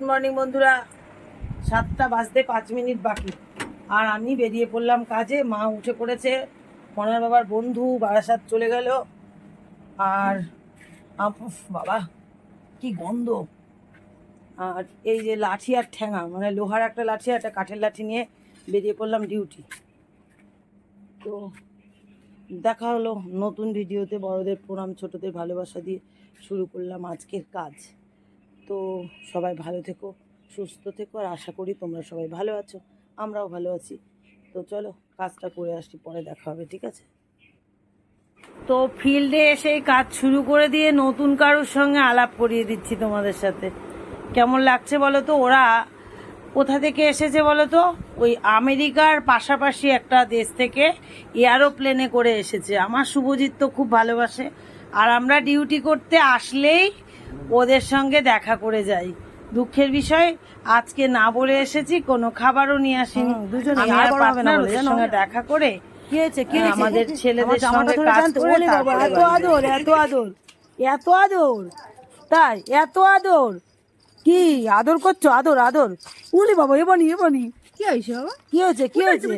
Good morning বন্ধুরা। সাতটা বাজতে পাঁচ মিনিট বাকি। আর আমি বেরিয়ে পড়লাম কাজে, মা উঠে পড়েছে। মনার বাবার বন্ধু বারাসাত চলে গেল। আর বাবা, কি গন্ধ। আর এই যে লাঠি আর ঠ্যাঙা মানে লোহার একটা লাঠি আর একটা কাঠের লাঠি নিয়ে বেরিয়ে পড়লাম ডিউটি তো দেখা হলো নতুন ভিডিওতে বড়দের প্রণাম, ছোটদের ভালোবাসা দিয়ে শুরু করলাম আজকের কাজ। তো সবাই ভালো থেকো, সুস্থ থেকো আর আশা করি তোমরা সবাই ভালো আছো, আমরাও ভালো আছি। তো চলো কাজটা করে আসি, পরে দেখা হবে, ঠিক আছে? তো ফিল্ডে এসে কাজ শুরু করে দিয়ে নতুন কারোর সঙ্গে আলাপ করিয়ে দিচ্ছি তোমাদের সাথে। কেমন লাগছে বলো তো? ওরা কোথা থেকে এসেছে বলো তো? ওই আমেরিকার পাশাপাশি একটা দেশ থেকে এয়ারোপ্লেনে করে এসেছে। আমার শুভজিৎ তো খুব ভালোবাসে। আর আমরা ডিউটি করতে আসলেই ওদের সঙ্গে দেখা করে যাই। দুঃখের বিষয় আজকে না বলে এসেছি কোনো খাবারও নিয়ে আসিনি। দুজনেই, আমি আর আর বড় হবে না partner বলে, ওদের সঙ্গে দেখা করে। কি হয়েছে কি আমাদের ছেলেদের সঙ্গে কাজ করে এত আদর এত আদর এত আদর। তাই এত আদর। কি আদর করছ? আদর আদর। উলি বাবা এবানি এবানি কি হয়েছে বাবা? কি হয়েছে কি হয়েছে?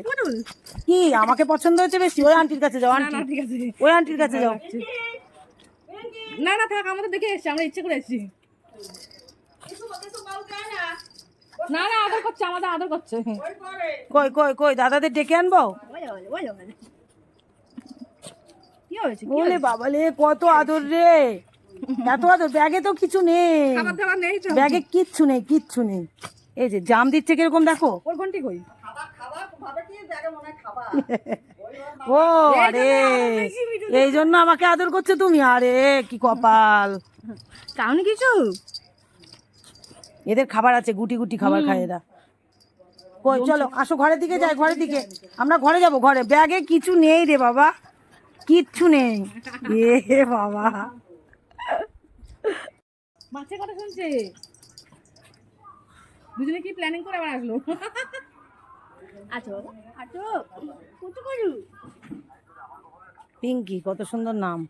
কি আমাকে পছন্দ হয়েছে বেশি? ওই আন্টির কাছে যাও আন্টি। ঠিক আছে। ওই আন্টির কাছে যাও। না না থাক আমাদের দেখে এসেছি আমরা ইচ্ছে করে এসেছি। না না আদর করছে আমাদের আদর করছে। কই কই কই দাদাদের ডেকে আনব? কি বাবা লে কত আদর রে। এত আদর ব্যাগে তো কিছু নেই। খাবার দাবার নেই তো। ব্যাগে কিচ্ছু নেই কিচ্ছু নেই। এই যে জাম দিচ্ছে কীরকম দেখো। ওর ঘন্টি কই? ও আরে এই জন্য আমাকে আদর করছ তুমি আরে কি কপাল। কাউনি কিছু? এদের খাবার আছে গুটি গুটি খাবার খায় এরা। কই চলো আসো ঘরের দিকে যাই ঘরের দিকে। আমরা ঘরে যাব ঘরে। ব্যাগে কিছু নেই রে বাবা। কিচ্ছু নেই। এ বাবা। বাচ্চা কথা শুনছে। দুজনে কি প্ল্যানিং করে আবার আসলো? বাবা। কত করু? পিঙ্কি কত সুন্দর নাম।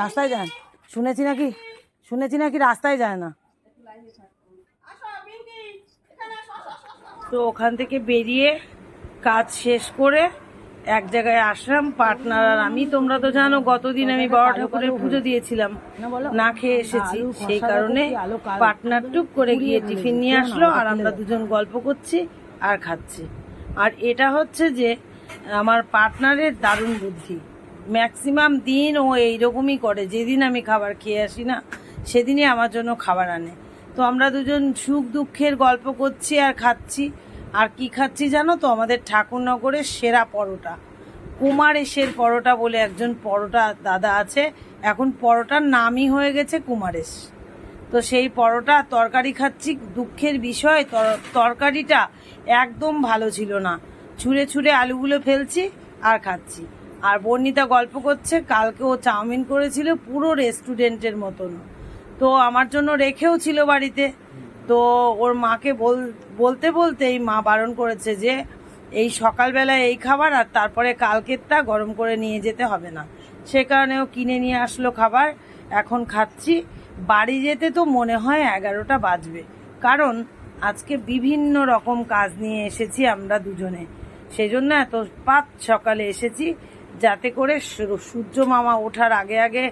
রাস্তায় যান শুনেছি নাকি? শুনেছি নাকি রাস্তায় যায় না? তো ওখান থেকে বেরিয়ে কাজ শেষ করে এক জায়গায় আসলাম পার্টনার আর আমি তোমরা তো জানো গতদিন আমি বড় ঠাকুরের পুজো দিয়েছিলাম। না খেয়ে এসেছি সেই কারণে পার্টনার টুক করে গিয়ে টিফিন নিয়ে আসলো আর আমরা দুজন গল্প করছি আর খাচ্ছি। আর এটা হচ্ছে যে আমার পার্টনারের দারুণ বুদ্ধি। ম্যাক্সিমাম দিন ও এইরকমই করে যেদিন আমি খাবার খেয়ে আসি না সেদিনই আমার জন্য খাবার আনে। তো আমরা দুজন সুখ দুঃখের গল্প করছি আর খাচ্ছি। আর কি খাচ্ছি জানো তো? আমাদের ঠাকুরনগরের সেরা পরোটা। কুমারেশের পরোটা বলে একজন পরোটা দাদা আছে। এখন পরোটার নামই হয়ে গেছে কুমারেশ তো সেই পরোটা তরকারি খাচ্ছি, দুঃখের বিষয়, তর- তরকারিটা একদম ভালো ছিল না। ছুঁড়ে ছুঁড়ে আলুগুলো ফেলছি আর খাচ্ছি। আর বর্ণিতা গল্প করছে, কালকে ও চাউমিন করেছিল পুরো রেস্টুরেন্টের মতন। তো আমার জন্য রেখেও ছিল বাড়িতে। তো ওর মাকে বল, বলতে বলতেই মা বারণ করেছে যে এই সকালবেলা এই খাবার আর তারপরে কালকেরটা গরম করে নিয়ে যেতে হবে না। সে কারণে ও কিনে নিয়ে আসলো খাবার, এখন খাচ্ছি। বাড়ি যেতে তো মনে হয় এগারোটা বাজবে। কারণ আজকে বিভিন্ন রকম কাজ নিয়ে এসেছি আমরা দুজনে। সেই জন্য এত পাঁচ সকালে এসেছি যাতে করে সূর্য মামা ওঠার আগে আগে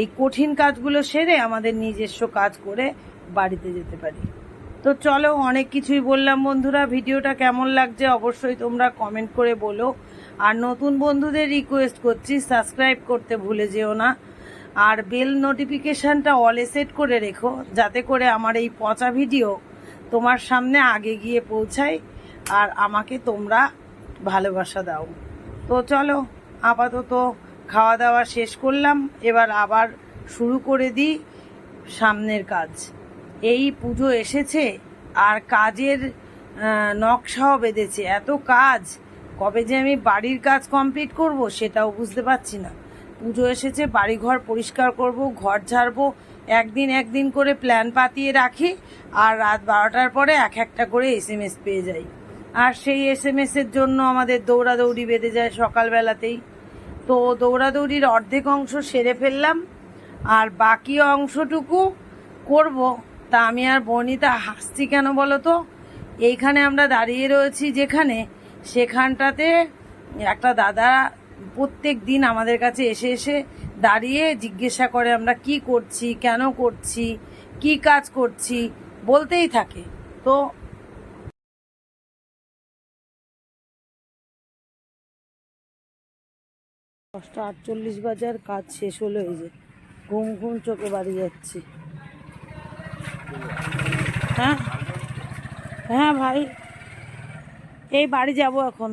এই কঠিন কাজগুলো সেরে আমাদের নিজস্ব কাজ করে বাড়িতে যেতে পারি। তো চলো, অনেক কিছুই বললাম বন্ধুরা। ভিডিওটা কেমন লাগছে অবশ্যই তোমরা কমেন্ট করে বলো। আর নতুন বন্ধুদের রিকোয়েস্ট করছি সাবস্ক্রাইব করতে ভুলে যেও না। আর বেল নোটিফিকেশনটা অলে সেট করে রেখো, যাতে করে আমার এই পচা ভিডিও তোমার সামনে আগে গিয়ে পৌঁছায় আর আমাকে তোমরা ভালোবাসা দাও। তো চলো, আপাতত খাওয়া দাওয়া শেষ করলাম। এবার আবার শুরু করে দিই সামনের কাজ। এই পুজো এসেছে আর কাজের নকশাও বেঁধেছে। এত কাজ, কবে যে আমি বাড়ির কাজ কমপ্লিট করব সেটাও বুঝতে পারছি না। পুজো এসেছে, বাড়িঘর পরিষ্কার করব, ঘর ঝাড়বো, একদিন একদিন করে প্ল্যান পাতিয়ে রাখি আর রাত বারোটার পরে এক একটা করে এস এম এস পেয়ে যাই। আর সেই এস এম এর জন্য আমাদের দৌড়াদৌড়ি বেঁধে যায় সকালবেলাতেই। তো দৌড়াদৌড়ির অর্ধেক অংশ সেরে ফেললাম আর বাকি অংশটুকু করব তা আমি আর বর্ণিতা হাসছি কেন বলো তো? এইখানে আমরা দাঁড়িয়ে রয়েছি যেখানে সেখানটাতে একটা দাদা প্রত্যেক দিন আমাদের কাছে এসে এসে দাঁড়িয়ে জিজ্ঞাসা করে আমরা কি করছি, কেন করছি, কি কাজ করছি বলতেই থাকে। তো দশটা আটচল্লিশ বাজার কাজ শেষ হলো এই যে। ঘুম ঘুম চোখে বাড়ি যাচ্ছি। হ্যাঁ? হ্যাঁ ভাই। এই বাড়ি যাব এখন।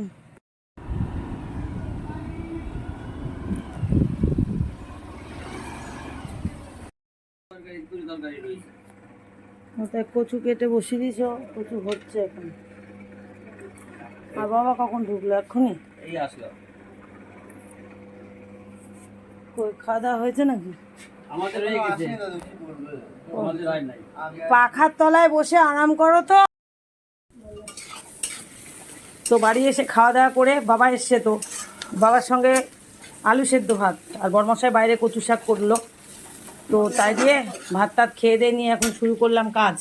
কচু কেটে বসিয়ে দিয়েছ? কচু হচ্ছে এখন। আর বাবা কখন ঢুকলো? এক্ষুনি? খাওয়া দাওয়া হয়েছে নাকি? আমাদের পাখার তলায় বসে আরাম করো তো। তো বাড়ি এসে খাওয়া দাওয়া করে বাবা এসছে তো। বাবার সঙ্গে আলু সেদ্ধ ভাত। আর বরমশাই বাইরে কচু শাক করল। তো তাই দিয়ে ভাত টাত খেয়ে দিয়ে নিয়ে এখন শুরু করলাম কাজ।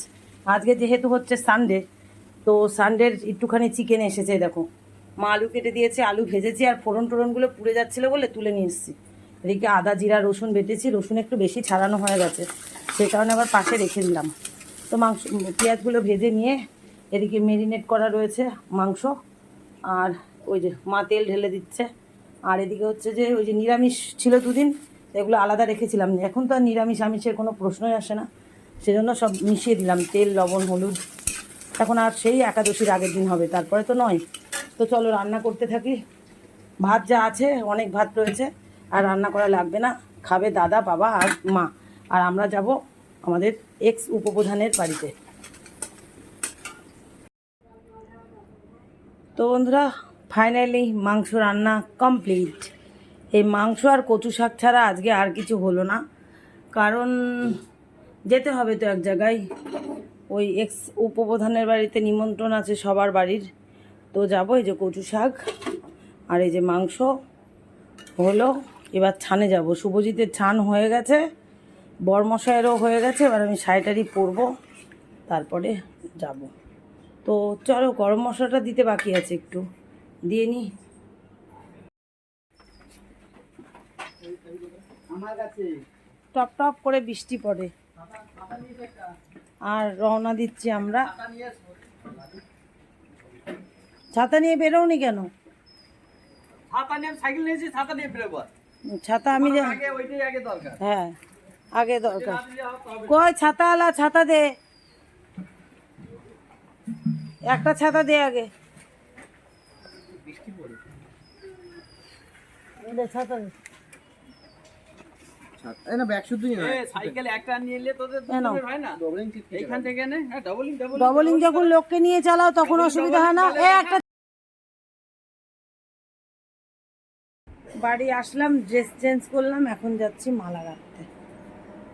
আজকে যেহেতু হচ্ছে সানডে তো সানডের একটুখানি চিকেন এসেছে, দেখো। মা আলু কেটে দিয়েছে, আলু ভেজেছি, আর ফোড়ন টোড়নগুলো পুড়ে যাচ্ছিল বলে তুলে নিয়ে এসেছি। এদিকে আদা, জিরা, রসুন বেটেছি, রসুন একটু বেশি ছাড়ানো হয়ে গেছে। সেই কারণে আবার পাশে রেখে দিলাম। তো মাংস পেঁয়াজগুলো ভেজে নিয়ে এদিকে মেরিনেট করা রয়েছে মাংস। আর ওই যে মা তেল ঢেলে দিচ্ছে। আর এদিকে হচ্ছে যে ওই যে নিরামিষ ছিল দুদিন, এগুলো আলাদা রেখেছিলাম। এখন তো আর নিরামিষ, আমিষের কোনো প্রশ্নই আসে না। সেজন্য সব মিশিয়ে দিলাম, তেল, লবণ, হলুদ। এখন আর সেই একাদশীর আগের দিন হবে, তারপরে তো নয়। তো চলো রান্না করতে থাকি। ভাত যা আছে, অনেক ভাত রয়েছে। আর রান্না করা লাগবে না। খাবে দাদা, বাবা আর মা। আর আমরা যাব আমাদের এক্স উপপ্রধানের বাড়িতে। তো বন্ধুরা ফাইনালি মাংস রান্না কমপ্লিট এই মাংস আর কচু শাক ছাড়া আজকে আর কিছু হলো না। কারণ যেতে হবে তো এক জায়গায়। ওই এক্স উপপ্রধানের বাড়িতে নিমন্ত্রণ আছে সবার বাড়ির। তো যাব এই যে কচু শাক আর এই যে মাংস হলো। এবার ছানে যাব। শুভজিতের ছান হয়ে গেছে বরমশায়েরও হয়ে গেছে, এবার আমি শাড়িটারি পরবো, তারপরে যাব। তো চলো, গরম মশলাটা দিতে বাকি আছে একটু, দিয়ে নি। টপ টপ করে বৃষ্টি পড়ে। আর রওনা দিচ্ছি আমরা। ছাতা নিয়ে বেরোনি কেন? ছাতা নিয়ে, সাইকেল নিয়েছি ছাতা নিয়ে বেরোবো। ছাতা আমি হ্যাঁ আগে দরকার। কই ছাতা আলা ছাতা দে। একটা ছাতা দে আগে। ছাতা দে। হয় না? এইখান থেকে ডবলিং ডবলিং ডবলিং যখন লোককে নিয়ে চালাও তখন অসুবিধা হয় না। একটা বাড়ি আসলাম ড্রেস চেঞ্জ করলাম এখন যাচ্ছি মালা রাখতে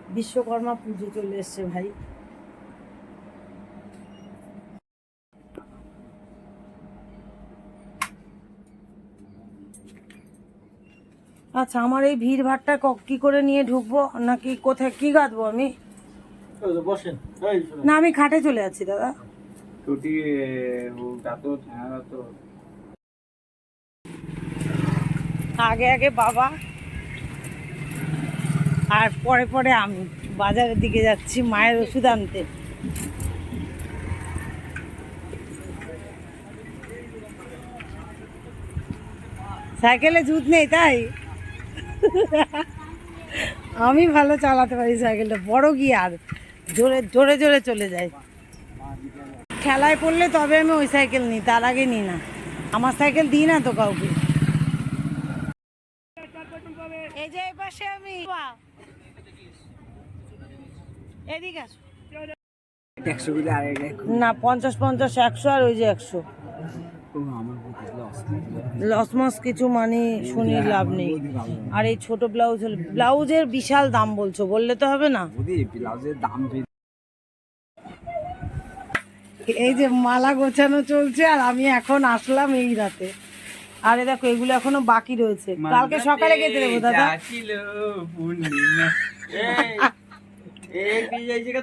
বিশ্বকর্মা পুজো চলে এসছে ভাই। আচ্ছা আমার এই ভিড় ভাড়টা ক- কি করে নিয়ে ঢুকবো? নাকি কোথায় কি গাঁদবো আমি? না আমি খাটে চলে যাচ্ছি দাদা। ছুটি গাতো হ্যাঁ তো আগে আগে বাবা। আর পরে পরে আমি বাজারের দিকে যাচ্ছি, মায়ের ওষুধ আনতে। সাইকেলে জুত নেই তাই? আমি ভালো চালাতে পারি সাইকেলটা, বড় গিয়ার। জোরে জোরে জোরে চলে যায়। খেলায় পড়লে তবে আমি ওই সাইকেল নিই, তার আগে নিই না। আমার সাইকেল দিই না তো কাউকে। এই যে এই পাশে আমি। এদিকে আসো। না পঞ্চাশ পঞ্চাশ একশো আর ওই যে একশো। লসমস কিছু মানে শুনি লাভ নেই। আর এই ছোট ব্লাউজ হলে ব্লাউজের বিশাল দাম বলছো বললে তো হবে না। ব্লাউজের দাম এই যে মালা গোছানো চলছে আর আমি এখন আসলাম এই রাতে। আরে দেখো এগুলো এখনও বাকি রয়েছে। কালকে সকালে কেটে দেবো দাদা।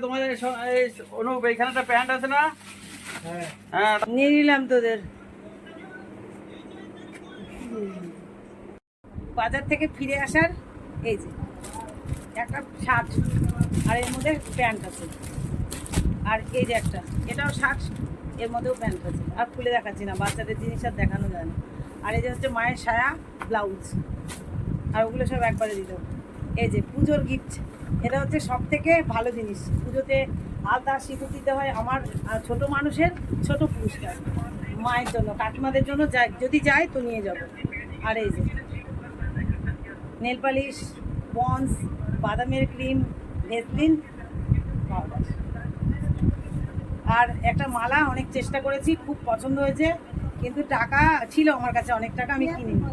তোমাদের একটা প্যান্ট আছে না? হ্যাঁ। নিয়ে নিলাম তোদের। বাজার থেকে ফিরে আসার এই যে একটা শার্ট আর এর মধ্যে প্যান্ট আছে। আর এই যে একটা এটাও শার্ট এর মধ্যেও প্যান্ট আছে। আর খুলে দেখাচ্ছি না বাচ্চাদের জিনিস আর দেখানো যায় না। আর এই যে হচ্ছে মায়ের সায়া ব্লাউজ আর ওগুলো সব একবারে দিল। এই যে পুজোর গিফট এটা হচ্ছে সব থেকে ভালো জিনিস। পুজোতে আলতা সিঁদুর দিতে হয় আমার ছোট মানুষের ছোট পুরস্কার মায়ের জন্য, কাকিমাদের জন্য যাই, যদি যায় তো নিয়ে যাব। আর এই যে নেল পালিশ পন্স বাদামের ক্রিম, ভেসলিন আর একটা মালা অনেক চেষ্টা করেছি, খুব পছন্দ হয়েছে। কিন্তু টাকা ছিল আমার কাছে, অনেক টাকা আমি কিনিনি।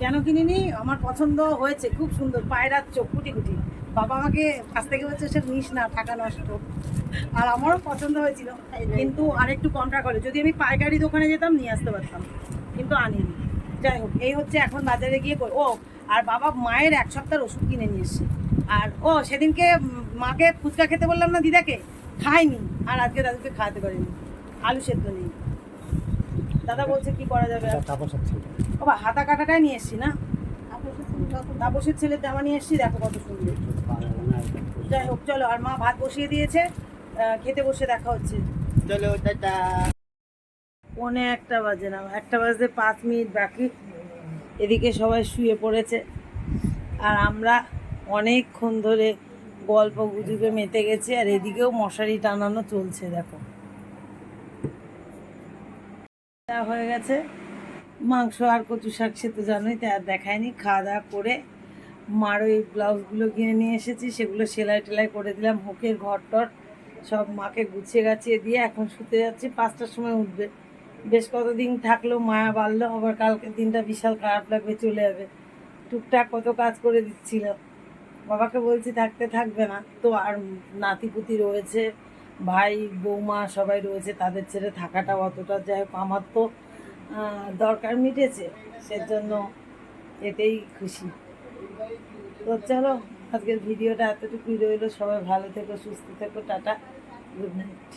কেন কিনিনি? আমার পছন্দ হয়েছে, খুব সুন্দর, পায়রার চোখ কুটি কুটি বাবা আমাকে কাছ থেকে বলছে, সে নিস না, টাকা নষ্ট আর আমারও পছন্দ হয়েছিল, কিন্তু আর আরেকটু কমটা করে। যদি আমি পাইকারি দোকানে যেতাম, নিয়ে আসতে পারতাম, কিন্তু আনিনি। যাই হোক, এই হচ্ছে এখন বাজারে গিয়ে ও, আর বাবা মায়ের এক সপ্তাহের ওষুধ কিনে নিয়ে এসছে। আর, ও, সেদিনকে মাকে ফুচকা খেতে বললাম না দিদাকে খাইনি আর আজকে দাদুকে খাওয়াতে পারিনি। আলু সেদ্ধ নেই। দাদা বলছে কি করা যাবে? আর? ও বা হাতা কাটাটাই নিয়ে এসছি না? তাপসের ছেলের জামা নিয়ে এসছি দেখো কত সুন্দর। যাই হোক চলো আর মা ভাত বসিয়ে দিয়েছে খেতে বসে দেখা হচ্ছে। চলো টাটা। পৌনে একটা বাজে না একটা বাজতে পাঁচ মিনিট বাকি। এদিকে সবাই শুয়ে পড়েছে। আর আমরা অনেকক্ষণ ধরে গল্প গুজবে মেতে গেছি আর এদিকেও মশারি টানানো চলছে দেখো। যা হয়ে গেছে। মাংস আর কচু শাক সে তো জানোই আর দেখায়নি। খাওয়া দাওয়া করে মার ওই ব্লাউজগুলো কিনে নিয়ে এসেছি, সেগুলো সেলাই টেলাই করে দিলাম। হোকের ঘর টর সব মাকে গুছিয়ে গাছিয়ে দিয়ে এখন শুতে যাচ্ছি। পাঁচটার সময় উঠবে। বেশ কতদিন থাকল, মায়া বাড়লো, আবার কালকের দিনটা বিশাল খারাপ লাগবে, চলে যাবে। টুকটাক কত কাজ করে দিচ্ছিল। বাবাকে বলছি থাকতে থাকবে না। তো আর নাতিপুতি রয়েছে ভাই, বৌমা সবাই রয়েছে, তাদের ছেড়ে থাকাটা অতটা যাই হোক আমার তো দরকার মিটেছে, সেজন্য এতেই খুশি। তো চলো, আজকের ভিডিওটা এতটুকুই রইল, সবাই ভালো থেকো, সুস্থ থেকো, টাটা, গুড নাইট।